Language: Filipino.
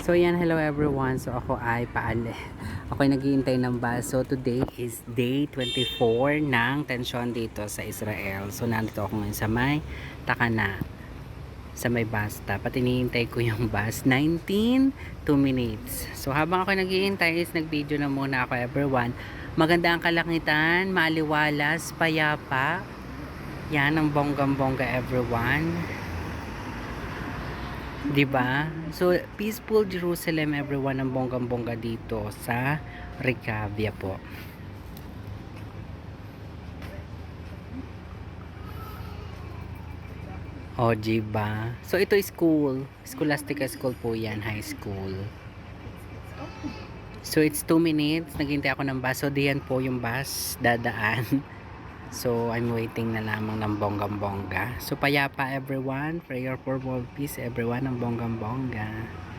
So yan, hello everyone. So ako ay paale. Ako ay naghihintay ng bus. So today is day 24 ng tensyon dito sa Israel. So nandito ako ngayon sa may Takana. Sa may bus stop. Hinihintay ko yung bus. 19 2 minutes. So habang ako naghihintay is nag-video na muna ako everyone. Maganda ang kalangitan, maliwalas, payapa. Yan ang bonggang-bongga everyone. 'Di ba? So, peaceful Jerusalem everyone ang bonggang-bongga dito sa Recavia po. O, ba? So, ito is school. Scholastica School po yan, high school. So, it's 2 minutes. Naghintay ako ng bus. So, diyan po yung bus dadaan. So, I'm waiting na lamang ng bonggang-bongga. So, payapa everyone. Prayer for world peace everyone ng bonggang-bongga.